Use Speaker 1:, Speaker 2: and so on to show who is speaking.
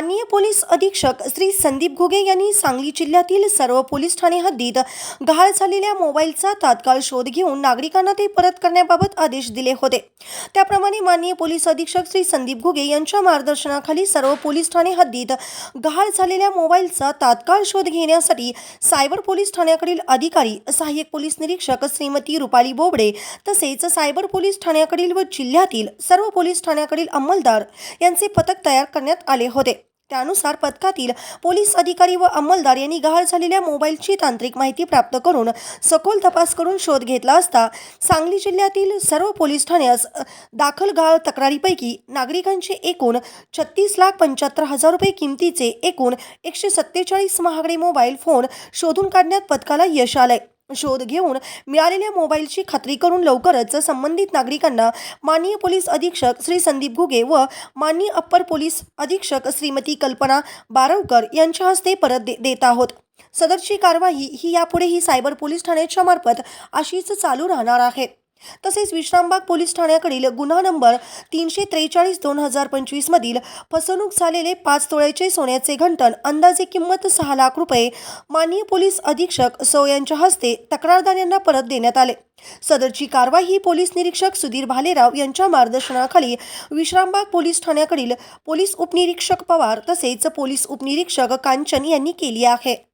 Speaker 1: माननीय पोलीस अधीक्षक श्री संदीप घुगे यांनी सांगली जिल्ह्यातील सर्व पोलीस ठाणे हद्दीत गहाळ झालेल्या मोबाईलचा तात्काळ शोध घेऊन नागरिकांना ते परत करण्याबाबत आदेश दिले होते. त्याप्रमाणे माननीय पोलीस अधीक्षक श्री संदीप घुगे यांच्या मार्गदर्शनाखाली सर्व पोलीस ठाणे हद्दीत गहाळ झालेल्या मोबाईलचा तात्काळ शोध घेण्यासाठी सायबर पोलीस ठाण्याकडील अधिकारी सहाय्यक पोलीस निरीक्षक श्रीमती रुपाली बोबडे तसेच सायबर पोलीस ठाण्याकडील व जिल्ह्यातील सर्व पोलीस ठाण्याकडील अंमलदार यांचे पथक तयार करण्यात आले होते. त्यानुसार पथकातील पोलीस अधिकारी व अंमलदार यांनी गहाळ झालेल्या मोबाईलची तांत्रिक माहिती प्राप्त करून सखोल तपास करून शोध घेतला असता सांगली जिल्ह्यातील सर्व पोलीस ठाण्यास दाखल गहाळ तक्रारीपैकी नागरिकांचे एकूण छत्तीस लाख पंच्याहत्तर हजार रुपये किमतीचे एकूण एकशे सत्तेचाळीस महागडे मोबाईल फोन शोधून काढण्यात पथकाला यश आलंय. शोध घेऊन मिळालेल्या मोबाईलची खात्री करून लवकरच संबंधित नागरिकांना माननीय पोलीस अधीक्षक श्री संदीप घुगे व माननीय अप्पर पोलीस अधीक्षक श्रीमती कल्पना बारवकर यांच्या हस्ते परत दे देत आहोत. सदरची कारवाई ही यापुढेही सायबर पोलीस ठाण्याच्या मार्फत अशीच चालू राहणार आहे. तसेच विश्रामबाग पोलीस ठाण्याकडील गुन्हा नंबर तीनशे त्रेचाळीस दोन हजार पंचवीसमधील फसवणूक झालेले पाच तोळ्याचे सोन्याचे घंटन अंदाजे किंमत सहा लाख रुपये माननीय पोलीस अधीक्षक सौ यांच्या हस्ते तक्रारदार यांना परत देण्यात आले. सदरची कारवाई ही पोलीस निरीक्षक सुधीर भालेराव यांच्या मार्गदर्शनाखाली विश्रामबाग पोलीस ठाण्याकडील पोलीस उपनिरीक्षक पवार तसेच पोलीस उपनिरीक्षक कांचन यांनी केली आहे.